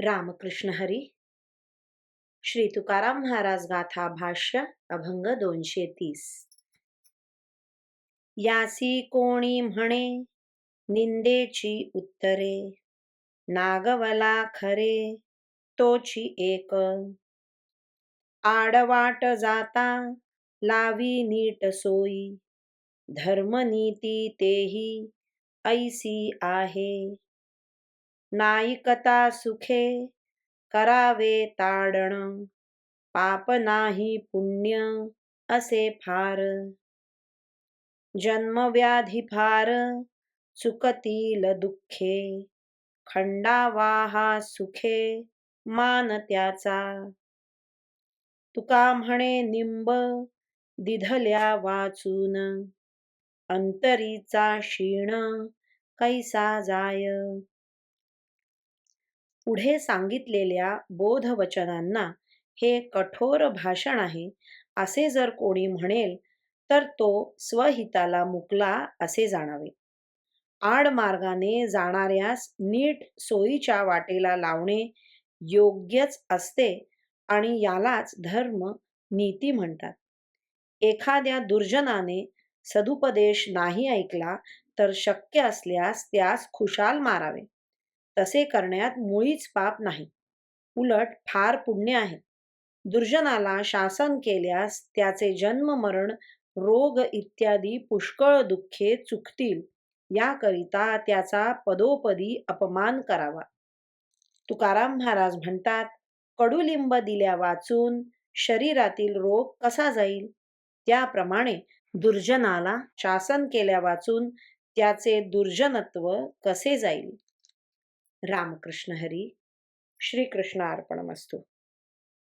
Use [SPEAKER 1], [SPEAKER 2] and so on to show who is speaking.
[SPEAKER 1] रामकृष्ण हरी। श्री तुकाराम महाराज गाथा भाष्य अभंग दोनशे तीस। यासी कोणी म्हणे निंदेची उत्तरे। नागवला खरे तोची एक। आडवाट जाता लावी नीट सोयी। धर्मनीती तेही ऐसी आहे। नाईकता सुखे करावे ताडण पाप नाही पुण्य असे फार. जन्मव्याधी फार चुकतील दुःखे खंडावाहा सुखे मान त्याचा. तुका म्हणे निंब दिधल्या वाचून अंतरीचा क्षीण कैसा जाय? पुढे सांगितलेल्या बोधवचनांना हे कठोर भाषण आहे. असे जर कोणी म्हणेल तर तो स्वहिताला मुकला असे जाणावे. आडमार्गाने जाणाऱ्यास नीट सोयीच्या वाटेला लावणे योग्यच असते आणि यालाच धर्म नीती म्हणतात. एखाद्या दुर्जनाने सदुपदेश नाही ऐकला तर शक्य असल्यास त्यास खुशाल मारावे. तसे करण्यात मुळीच पाप नाही. उलट फार पुण्य आहे. दुर्जनाला शासन केल्यास त्याचे जन्म मरण रोग इत्यादी पुष्कळ दुःखे चुकतील. याकरिता त्याचा पदोपदी अपमान करावा. तुकाराम महाराज म्हणतात कडुलिंब दिल्या वाचून शरीरातील रोग कसा जाईल? त्याप्रमाणे दुर्जनाला शासन केल्या वाचून त्याचे दुर्जनत्व कसे जाईल? रामकृष्ण हरी श्रीकृष्ण अर्पणमस्तू.